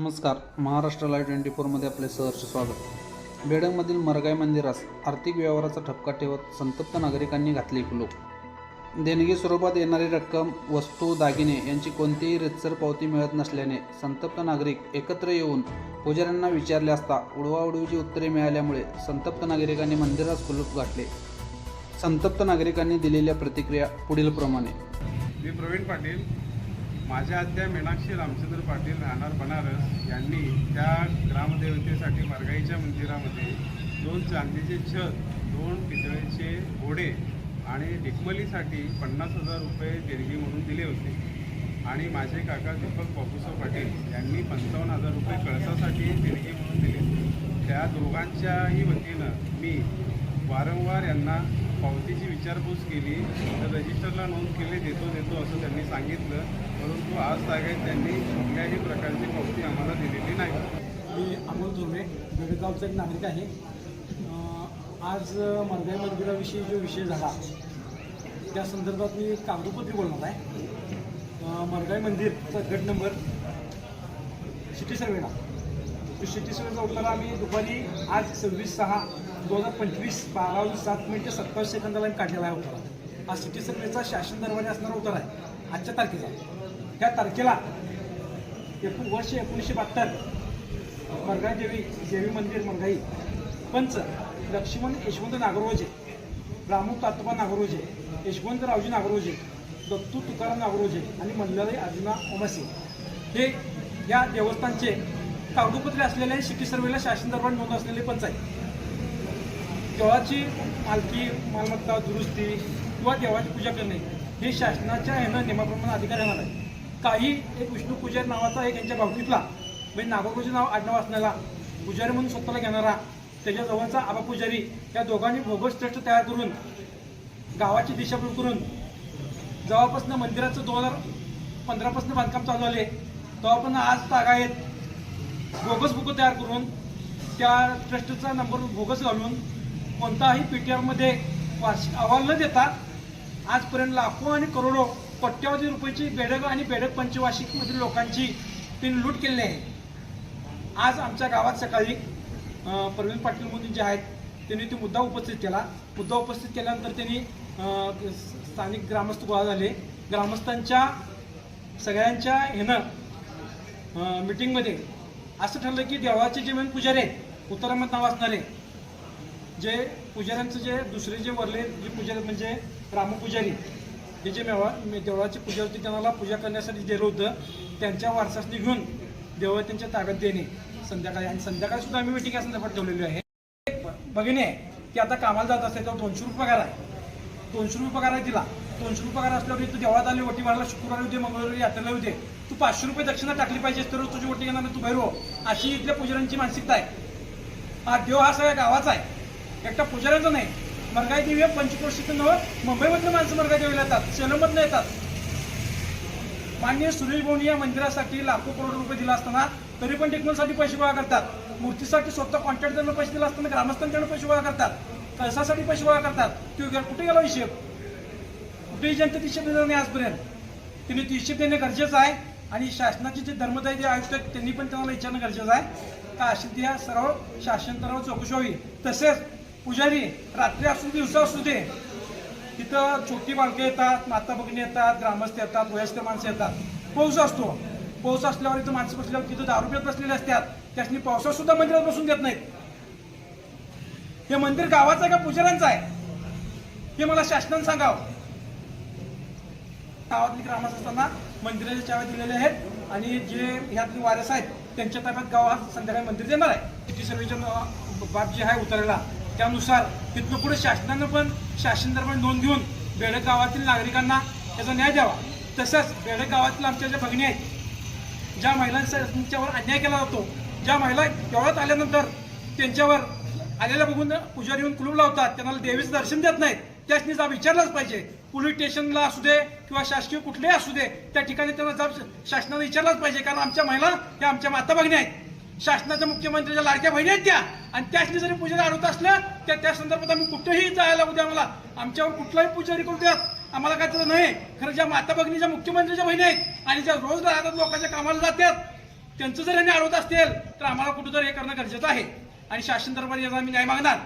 नमस्कार Maharashtra live twenty फोरमध्ये आपले सहर्ष स्वागत. बेडंगमधील मरगाई मंदिरास आर्थिक व्यवहाराचा ठपका ठेवत संतप्त नागरिकांनी घातली कुलूप. देणगी स्वरूपात येणारी रक्कम वस्तू दागिने यांची कोणतीही रितसर पावती मिळत नसल्याने संतप्त नागरिक एकत्र येऊन पुजाऱ्यांना विचारले असता उडवाउडवीची उत्तरे मिळाल्यामुळे संतप्त नागरिकांनी मंदिरास कुलूप गाठले. संतप्त नागरिकांनी दिलेल्या प्रतिक्रिया पुढीलप्रमाणे. मी प्रवीण पाटील माझ्या आत्या मीनाक्षी रामचंद्र पाटील राहणार बनारस यांनी त्या ग्रामदेवतेसाठी मरगाईच्या मंदिरामध्ये दोन चांदीचे छत दोन पितळेचे घोडे आणि डिकमलीसाठी पन्नास हजार रुपये देणगी म्हणून दिले होते. आणि माझे काका दीपक बापूसाव पाटील यांनी पंचावन्न हजार रुपये कळसासाठी देणगी म्हणून दिले. त्या दोघांच्याही वतीनं मी वारंवार यांना पावतीची विचारपूस केली तर रजिस्टरला नोंद केले देतो देतो असं त्यांनी सांगितलं. म्हणून आज तागायत त्यांनी कुठल्याही प्रकारची पावती आम्हाला दिलेली नाही. मी अमोल धुर्मे बेळगावचा एक नागरिक आहे. आज मरगाई मंदिराविषयी जो विषय झाला त्या संदर्भात मी कागदोपत्री बोलणार आहे. मरगाई मंदिरचा गट नंबर सिटी सर्वेला. तो सिटी सर्वेचा उतारा आम्ही दुपारी आज सव्वीस सहा दोन हजार पंचवीस बारा सात मिनिटे सत्तावीस सेकंदाला आम्ही काढलेला आहे उतारा. हा सिटी सर्वेचा शासन दरबारी असणारा उतारा आहे. आजच्या तारखेचा. त्या तारखेला एकूण वर्ष एकोणीसशे बहात्तर मरगाई देवी देवी मंदिर मरगाई पंच लक्ष्मण यशवंत नागरोजे रामू तातोबा नागरोजे यशवंतरावजी नागरोजे दत्तू तुकाराम नागरोजे आणि मल्हारी अर्जुना ओमासे. हे या देवस्थानचे कागदोपत्रे असलेले शिकी सर्वेला शासन दरबार नोंद असलेले पंच आहेत. देवाची मालकी मालमत्ता दुरुस्ती किंवा देवाची पूजा करणे हे शासनाच्या ह्यानं नियमाप्रमाणे अधिकार येणार आहे काही एक विष्णू पुजारी नावाचा एक यांच्या बाबतीतला म्हणजे नागपूरचं नाव आडनाव असणारा पुजारी म्हणून स्वतःला घेणारा त्याच्या जवळचा आबा पुजारी या दोघांनी भोगस ट्रस्ट तयार करून गावाची दिशाभूल करून जेव्हापासून मंदिराचं दोन हजार पंधरापासून बांधकाम चालू झाले तेव्हापासून आज तागायत बोगस बुकं तयार करून त्या ट्रस्टचा नंबर बोगस घालून कोणताही पी टी आरमध्ये वार्षिक अहवाल न देता आजपर्यंत लाखो आणि करोडो कोट्यावधी रुपयाची बेडग आणि बेडक पंचवार्षिकमधील लोकांची त्यांनी लूट केलेली आहे. आज आमच्या गावात सकाळी प्रवीण पाटील मोदी जे आहेत त्यांनी तो मुद्दा उपस्थित केला. मुद्दा उपस्थित केल्यानंतर त्यांनी स्थानिक ग्रामस्थ गोळा झाले. ग्रामस्थांच्या सगळ्यांच्या ह्यानं मिटिंगमध्ये असं ठरलं की देवाचे जे मेन पुजारी आहेत उत्तरामत नाव असणारे जे पुजाऱ्यांचं जे दुसरे जे वरले जे पुजारी म्हणजे रामपुजारी हे जे मेवा देवळाची पूजा होती त्यांना पूजा करण्यासाठी दिलं होतं. त्यांच्या वारसासनी घेऊन देवळ त्यांच्या ताकद देणे. संध्याकाळी आणि संध्याकाळी सुद्धा आम्ही मिटिंग या संदर्भात ठेवलेली आहे. भगिनी आहे ती आता कामाला जात असते तेव्हा दोनशे रुपये पगार आहे. दोनशे रुपये पगार आहे तिला. दोनशे रुपये पगार असल्यावर तू देवळात आली वटी मारायला शुक्रवारी होते मंगळवारी यात्रेला होते तू पाचशे रुपये दक्षिणा टाकली पाहिजेस तर तुझी वटी घेणार तू भैरव हो. अशी इथल्या पुजाऱ्यांची मानसिकता आहे. हा देव हा सगळ्या गावाचा आहे. एकटा पुजाऱ्यांचा नाही. मरगाई देवी पंचक्रोशीतून मुंबईमधले माणसं मरगाई देवीला येतात. सेलमधनं येतात. मान्य सुरेश भवनी या मंदिरासाठी लाखो करोड रुपये दिला असताना तरी पण टेक्नॉलसाठी पैसे गोळा करतात. मूर्तीसाठी स्वतः कॉन्ट्रॅक्टरला पैसे दिला असताना ग्रामस्थांकडे पैसे गोळा करतात. कळसासाठी पैसे गोळा करतात. तो कुठे गेला हिशेब? कुठेही जनतेत हिशेब दिला नाही आजपर्यंत. तिने तो हिशेब देणे गरजेचं आहे आणि शासनाचे जे धर्मदायी जे आयुक्त आहेत त्यांनी पण त्यांना विचारणं गरजेचं आहे. का अशी त्या सर्व शासन तरावर चौकशी व्हावी. तसेच पुजारी रात्री असू दिवसा असू दे. तिथं छोटी बालकं येतात माता भगिनी येतात ग्रामस्थ येतात वयस्कर माणसं येतात. पाऊस असतो. पाऊस असल्यावर इथं माणसं बसल्यावर तिथं दारू पित बसलेले असतात. त्यासनी पावसात सुद्धा मंदिरात बसून देत नाहीत. हे मंदिर गावाचं आहे का पुजाऱ्यांचं आहे? हे मला शासनानं सांगावं. गावातली ग्रामस्थांना मंदिराच्या चाव्या दिलेल्या आहेत आणि जे ह्यातले वारस आहेत त्यांच्या ताब्यात गाव संध्याकाळी मंदिर देणार आहे. किती सर्वेच्या बाब जे आहे उतरायला त्यानुसार तिथनं पुढे शासनानं पण शासन दरम्यान नोंद घेऊन बेडक गावातील नागरिकांना त्याचा न्याय द्यावा. तसंच बेडक गावातील आमच्या ज्या भगिनी आहेत ज्या महिलांच्यावर अन्याय केला जातो ज्या महिला एवढ्यात आल्यानंतर त्यांच्यावर आलेल्या बघून पुजारी येऊन कुलूप लावतात त्यांना देवीचं दर्शन देत नाहीत त्यासनी जाब विचारलाच पाहिजे. पोलीस स्टेशनला असू दे किंवा शासकीय कुठलेही असू दे त्या ठिकाणी त्यांना जाब शासनाने विचारलाच पाहिजे कारण आमच्या महिला ह्या आमच्या माता भगिनी आहेत. शासनाच्या मुख्यमंत्र्याच्या लाडक्या बहिणी आहेत त्या. आणि त्याचने जरी पुजारी अडवत असल्या त्या त्या संदर्भात आम्ही कुठेही जायला उद्या आम्हाला. आमच्यावर कुठलाही पुजारी करू द्यात आम्हाला काय त्याचं नाही. खरं ज्या माता भगिनीच्या मुख्यमंत्र्याच्या बहिणी आहेत आणि ज्या रोज राहतात लोकांच्या कामाला जातात त्यांचं जर यांनी अडवत असतील तर आम्हाला कुठं हे करणं गरजेचं आहे. आणि शासन दरबारी याचा आम्ही न्याय मागणार.